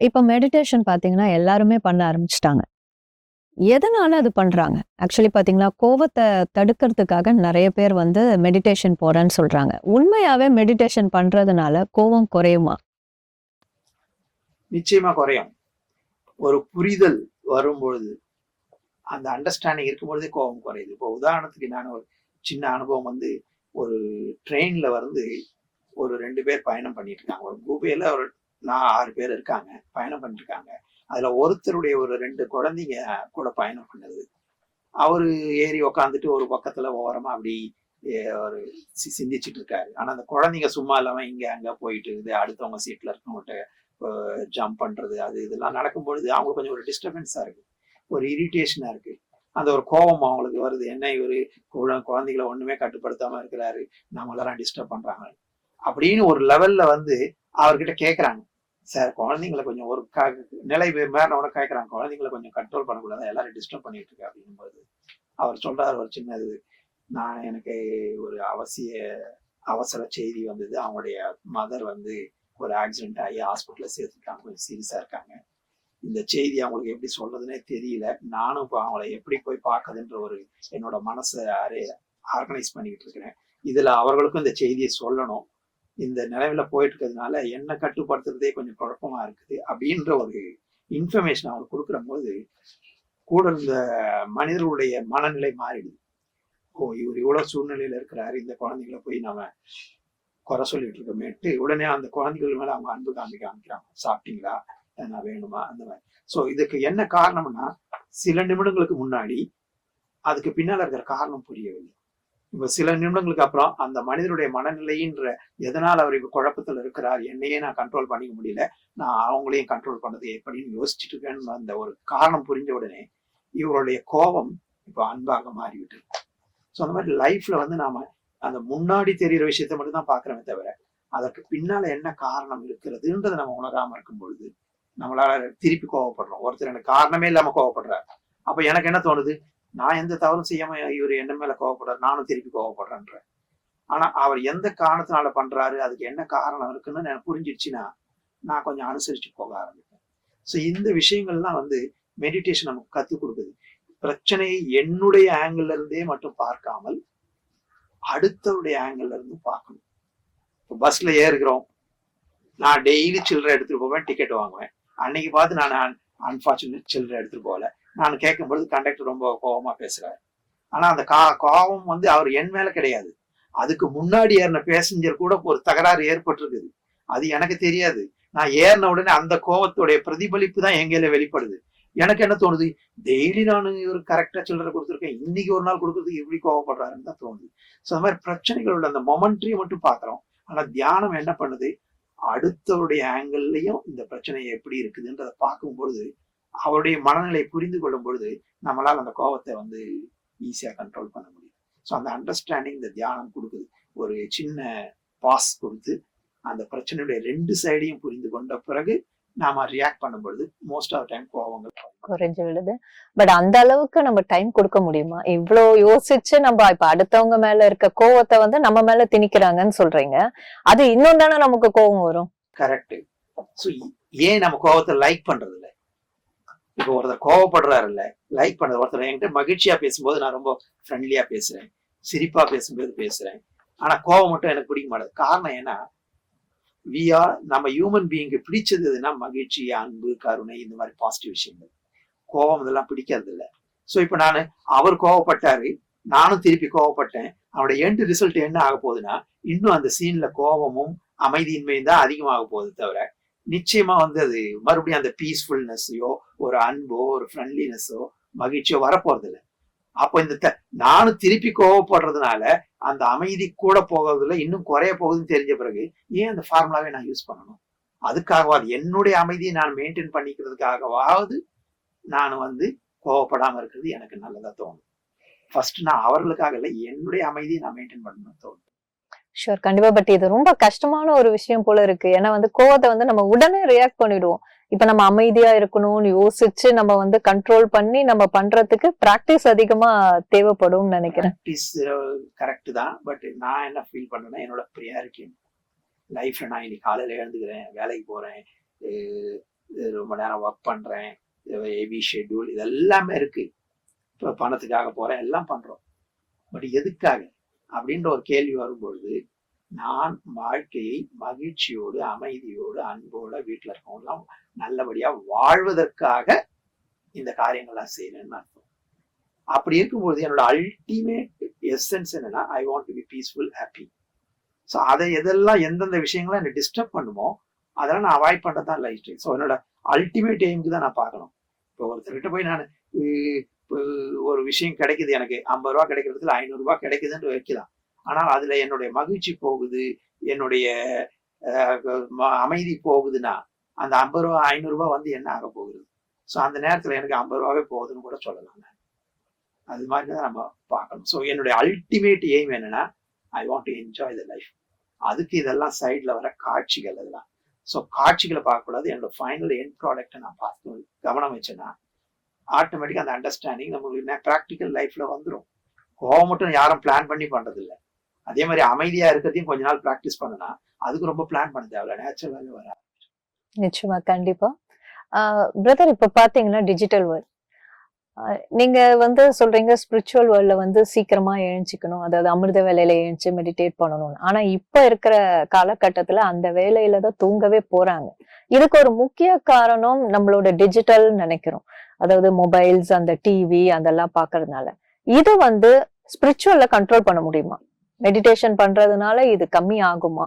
இப்போ மெடிடேஷன் பார்த்தீங்கன்னா எல்லாருமே பண்ண ஆரம்பிச்சிட்டாங்க. எதனால அது பண்றாங்க? ஆக்சுவலி பார்த்தீங்கன்னா கோவத்தை தடுக்கிறதுக்காக நிறைய பேர் வந்து மெடிடேஷன் போறேன்னு சொல்றாங்க. உண்மையாவே மெடிடேஷன் பண்றதுனால கோவம் குறையுமா? நிச்சயமா குறையும். ஒரு புரிதல் வரும்பொழுது அந்த அண்டர்ஸ்டாண்டிங் இருக்கும்பொழுதே கோபம் குறையுது. இப்போ உதாரணத்துக்கு நான் ஒரு சின்ன அனுபவம் வந்து ஒரு ட்ரெயின்ல வந்து ஒரு ரெண்டு பேர் பயணம் பண்ணிட்டு இருக்காங்க ஒரு குபேல ஒரு நான் ஆறு பேர் இருக்காங்க. பயணம் பண்ணிட்டு இருக்காங்க அதுல ஒருத்தருடைய ஒரு ரெண்டு குழந்தைங்க கூட பயணம் பண்ணுது. அவரு ஏறி உக்காந்துட்டு ஒரு பக்கத்துல ஓரமா அப்படி ஒரு சி- இருக்காரு ஆனா அந்த குழந்தைங்க சும்மா இல்லாம இங்க அங்க போயிட்டு இது அடுத்தவங்க சீட்ல இருக்கவங்ககிட்ட ஜம்ப் பண்றது அது இதெல்லாம் நடக்கும் பொழுது அவங்களுக்கு கொஞ்சம் ஒரு டிஸ்டர்பன்ஸா இருக்கு. ஒரு இரிட்டேஷனா இருக்கு. அந்த ஒரு கோபம் அவங்களுக்கு வருது. என்ன இவரு குழ- குழந்தைகளை ஒண்ணுமே கட்டுப்படுத்தாம இருக்கிறாரு. நம்மளெல்லாம் டிஸ்டர்ப் பண்றாங்க. அப்படின்னு ஒரு லெவல்ல வந்து அவர்கிட்ட கேட்குறாங்க சார் குழந்தைங்களை கொஞ்சம் ஒரு க- நிலை மேறவன கேட்கறாங்க குழந்தைங்களை கொஞ்சம் கண்ட்ரோல் பண்ணக்கூடாது. எல்லாரும் டிஸ்டர்ப் பண்ணிட்டு இருக்கு. அப்படிங்கும்போது அவர் சொல்றாரு ஒரு சின்னது. நான் எனக்கு ஒரு அவசிய அவசர செய்தி வந்தது. அவங்களுடைய மதர் வந்து ஒரு ஆக்சிடென்ட் ஆகி ஹாஸ்பிட்டல்ல சேர்த்துருக்காங்க கொஞ்சம் சீரியஸா இருக்காங்க. இந்த செய்தி அவங்களுக்கு எப்படி சொல்றதுனே தெரியல. நானும் இப்போ அவங்கள எப்படி போய் பார்க்குதுன்ற ஒரு என்னோட மனசை அரே ஆர்கனைஸ் பண்ணிக்கிட்டு இருக்கிறேன். இதுல அவர்களுக்கும் இந்த செய்தியை சொல்லணும். இந்த நிலைமையில போயிட்டு இருக்கிறதுனால என்ன கட்டுப்படுத்துறதே கொஞ்சம் குழப்பமா இருக்குது அப்படின்ற ஒரு இன்ஃபர்மேஷன் அவங்களுக்கு கொடுக்குற போது கூட இருந்த மனிதர்களுடைய மனநிலை மாறிடுது. ஓ இவர் இவ்வளவு சூழ்நிலையில இருக்கிறாரு. இந்த குழந்தைகளை போய் நம்ம குறை சொல்லிட்டு இருக்கோமேட்டு உடனே அந்த குழந்தைகள் மேல அவங்க அன்பு காமிக்க ஆரம்பிக்கிறாங்க. சாப்பிட்டீங்களா? என்ன வேணுமா? அந்த மாதிரி. சோ இதுக்கு என்ன காரணம்னா சில நிமிடங்களுக்கு முன்னாடி அதுக்கு பின்னால இருக்கிற காரணம் புரியவில்லை. இப்ப சில நிமிடங்களுக்கு அப்புறம் அந்த மனிதனுடைய மனநிலைன்ற எதனால் அவர் இப்போ குழப்பத்துல இருக்கிறார் என்னையே நான் கண்ட்ரோல் பண்ணிக்க முடியல நான் அவங்களையும் கண்ட்ரோல் பண்ணது எப்படின்னு யோசிச்சுட்டு இருக்கேன்னு அந்த ஒரு காரணம் புரிஞ்ச உடனே இவருடைய கோபம் இப்போ அன்பாக மாறிவிட்டு ஸோ அந்த மாதிரி லைஃப்ல வந்து நாம அந்த முன்னாடி தெரியிற விஷயத்த மட்டும் தான் பார்க்குறோமே தவிர அதற்கு பின்னால என்ன காரணம் இருக்கிறதுன்றதை நம்ம உணராம இருக்கும் பொழுது நம்மளால திருப்பி கோவப்படுறோம் ஒருத்தர் எனக்கு காரணமே இல்லாம கோவப்படுறாரு. அப்ப எனக்கு என்ன தோணுது? நான் எந்த தவறும் செய்யாம இவர் என்ன மேல கோவப்படுறாரு. நானும் திருப்பி கோவப்படுறேன்ற ஆனா அவர் எந்த காரணத்தினால பண்றாரு? அதுக்கு என்ன காரணம் இருக்குன்னு எனக்கு புரிஞ்சிடுச்சுன்னா நான் கொஞ்சம் அனுசரிச்சு போக ஆரம்பிப்பேன். ஸோ இந்த விஷயங்கள்லாம் வந்து மெடிடேஷன் நமக்கு கத்துக் கொடுக்குது. பிரச்சனையை என்னுடைய ஆங்கிள் இருந்தே மட்டும் பார்க்காமல் அடுத்தவருடைய ஆங்கிள் இருந்து பார்க்கணும். இப்போ பஸ்ல ஏறுகிறோம். நான் டெய்லி சில்லறை எடுத்துட்டு போவேன் டிக்கெட் வாங்குவேன். அன்னைக்கு பார்த்து நான் அன்பார்ச்சுனேட் சில்லறை எடுத்துட்டு போகல. நான் கேட்கும்பொழுது கண்டக்டர் ரொம்ப கோவமா பேசுறாரு. ஆனா அந்த கா கோபம் வந்து அவர் என் மேல கிடையாது. அதுக்கு முன்னாடி ஏறின பேசஞ்சர் கூட ஒரு தகராறு ஏற்பட்டிருக்குது. அது எனக்கு தெரியாது. நான் ஏறின உடனே அந்த கோபத்துடைய பிரதிபலிப்பு தான் எங்கேயில வெளிப்படுது. எனக்கு என்ன தோணுது? டெய்லி நான் இவர் கரெக்டா சில்லறை கொடுத்துருக்கேன். இன்னைக்கு ஒரு நாள் கொடுக்கறதுக்கு எப்படி கோவப்படுறாருன்னு தான் தோணுது. ஸோ அந்த மாதிரி பிரச்சனைகள் உள்ள அந்த மொமெண்ட்ரியை மட்டும் பார்க்குறோம். ஆனா தியானம் என்ன பண்ணுது? அடுத்தவருடைய ஆங்கிள்லயும் இந்த பிரச்சனை எப்படி இருக்குதுன்றதை பார்க்கும் பொழுது அவருடைய மனநிலை புரிந்து கொள்ளும் பொழுது நம்மளால் அந்த கோபத்தை வந்து ஈஸியா கண்ட்ரோல் பண்ண முடியும். ஸோ அந்த அண்டர்ஸ்டாண்டிங் இந்த தியானம் கொடுக்குது. ஒரு சின்ன பாஸ் கொடுத்து அந்த பிரச்சனையுடைய ரெண்டு சைடையும் புரிந்து கொண்ட பிறகு நாம ரியாக்ட் பண்ணும் பொழுது மோஸ்ட் ஆஃப் டைம் கோபங்கள் குறைஞ்சு விடுது. பட் அந்த அளவுக்கு நம்ம டைம் கொடுக்க முடியுமா? இவ்ளோ யோசிச்சு நம்ம இப்ப அடுத்தவங்க மேல இருக்க கோவத்தை வந்து நம்ம மேல திணிக்கிறாங்கன்னு சொல்றீங்க. அது இன்னும் தானே நமக்கு கோவம் வரும்? கரெக்ட் ஸோ ஏன் நம்ம கோபத்தை லைக் பண்றது இல்ல இப்போ ஒருத்தர் கோவப்படுறாரு இல்ல லைக் பண்றது. ஒருத்தர் என்கிட்ட மகிழ்ச்சியா பேசும்போது நான் ரொம்ப ஃப்ரெண்ட்லியா பேசுறேன். சிரிப்பா பேசும்போது பேசுறேன். ஆனா கோவம் மட்டும் எனக்கு பிடிக்க மாட்டேது காரணம் ஏன்னா வி ஆர் நம்ம ஹியூமன் பீயிங்க்கு பிடிச்சது எதுனா மகிழ்ச்சி அன்பு கருணை இந்த மாதிரி பாசிட்டிவ் விஷயங்கள். கோபம் இதெல்லாம் பிடிக்கிறது இல்ல ஸோ இப்போ நான் அவர் கோவப்பட்டாரு நானும் திருப்பி கோவப்பட்டேன். அவனோட எண்டு ரிசல்ட் என்ன ஆக போகுதுன்னா இன்னும் அந்த சீன்ல கோபமும் அமைதியின்மையும் தான் அதிகமாக போகுது தவிர நிச்சயமா வந்து அது மறுபடியும் அந்த பீஸ்ஃபுல்னஸ்ஸையோ ஒரு அன்போ ஒரு ஃப்ரெண்ட்லினஸோ மகிழ்ச்சியோ வரப்போறது இல்லை அப்போ இந்த நானும் திருப்பி கோவப்படுறதுனால அந்த அமைதி கூட போகிறதுல இன்னும் குறைய போகுதுன்னு தெரிஞ்ச பிறகு ஏன் அந்த ஃபார்முலாவை நான் யூஸ் பண்ணணும்? அதுக்காகவாது என்னுடைய அமைதியை நான் மெயின்டைன் பண்ணிக்கிறதுக்காகவாவது நான் வந்து கோவப்படாம இருக்கிறது எனக்கு நல்லதா தோணும். ஃபர்ஸ்ட் நான் அவர்களுக்காக இல்லை என்னுடைய அமைதியை நான் மெயின்டைன் பண்ணணும்னு தோணும். ஷூர் கண்டிப்பா. பட் இது ரொம்ப கஷ்டமான ஒரு விஷயம் போல இருக்கு. ஏன்னா வந்து கோவத்தை வந்து நம்ம உடனே ரியாக்ட் பண்ணிடுவோம். இப்ப நம்ம அமைதியா இருக்கணும்னு யோசிச்சு நம்ம வந்து கண்ட்ரோல் பண்ணி நம்ம பண்றதுக்கு பிராக்டிஸ் அதிகமா தேவைப்படும்னு நினைக்கிறேன். கரெக்ட் uh, தான். பட் நான் என்ன ஃபீல் பண்றேன்னா என்னோட ப்ரியாரிட்டி லைஃப்ல நான் இன்னைக்கு காலையில எழுந்துக்கிறேன் வேலைக்கு போறேன் ரொம்ப நேரம் ஒர்க் பண்றேன் ஏபி ஷெட்யூல் இது எல்லாமே இருக்கு. இப்போ பணத்துக்காக போறேன் எல்லாம் பண்றோம். பட் எதுக்காக? அப்படின்ற ஒரு கேள்வி வரும்பொழுது நான் வாழ்க்கையை மகிழ்ச்சியோடு அமைதியோடு அன்போட வீட்டில் இருக்கவங்களாம் நல்லபடியா வாழ்வதற்காக இந்த காரியங்கள்லாம் செய்யணும்னு அர்த்தம். அப்படி இருக்கும்போது என்னோட அல்டிமேட் எசன்ஸ் என்னன்னா I want to be peaceful happy so அதை எதெல்லாம் எந்தெந்த விஷயங்கள்லாம் என்னை டிஸ்டர்ப் பண்ணுமோ அதெல்லாம் நான் அவாய்ட் பண்ணுறது தான் லைஃப் ஸ்டைல் ஸோ என்னோட அல்டிமேட் எய்முக்கு தான் நான் பார்க்கணும். இப்போ ஒருத்தர்கிட்ட போய் நான் ஒரு விஷயம் கிடைக்குது எனக்கு ஐம்பது ரூபா கிடைக்கிறதுல ஐநூறுரூவா கிடைக்குதுன்னு வைக்கலாம். ஆனால் அதுல என்னுடைய மகிழ்ச்சி போகுது என்னுடைய அமைதி போகுதுன்னா அந்த ஐம்பது ரூபா ஐநூறுரூவா வந்து என்ன ஆக போகுது? ஸோ அந்த நேரத்தில் எனக்கு ஐம்பது ரூபாவே போகுதுன்னு கூட சொல்லலாம் நான். அது மாதிரி தான் நம்ம பார்க்கணும். ஸோ என்னுடைய அல்டிமேட் எய்ம் என்னன்னா I want to enjoy the life அதுக்கு இதெல்லாம் சைடில் வர காட்சிகள் அதெல்லாம் ஸோ காட்சிகளை பார்க்கக்கூடாது. என்னோட ஃபைனல் எண்ட் ப்ராடக்ட்டை நான் பார்த்து கவனம் வச்சேன்னா ஆட்டோமேட்டிக்காக அந்த அண்டர்ஸ்டாண்டிங் நம்மளுக்கு ப்ராக்டிக்கல் லைஃப்பில் வந்துடும் கோவம் மட்டும் யாரும் பிளான் பண்ணி பண்ணுறதில்ல அதே மாதிரி அமைதியா இருக்கிறதையும் கொஞ்ச நாள் ப்ராக்டிஸ் பண்ணலாம் அதுக்கு ரொம்ப பிளான் பண்ண தேவையில்ல. நேச்சுரலாகவே வர நிச்சயமா கண்டிப்பா. பிரதர் இப்ப பாத்தீங்கன்னா டிஜிட்டல் வேர்ல்ட் நீங்க வந்து சொல்றீங்க ஸ்பிரிச்சுவல் வேர்ல்ட்ல வந்து சீக்கிரமா எழுஞ்சிக்கணும். அதாவது அமிர்த வேலையில எழுந்து மெடிடேட் பண்ணணும்னு. ஆனா இப்ப இருக்கிற காலகட்டத்துல அந்த வேலையில தான் தூங்கவே போறாங்க. இதுக்கு ஒரு முக்கிய காரணம் நம்மளோட டிஜிட்டல் நினைக்கிறோம். அதாவது மொபைல்ஸ் அந்த டிவி அதெல்லாம் பாக்குறதுனால. இது வந்து ஸ்பிரிச்சுவல்ல கண்ட்ரோல் பண்ண முடியுமா? மெடிடேஷன் பண்றதுனால இது கம்மி ஆகுமா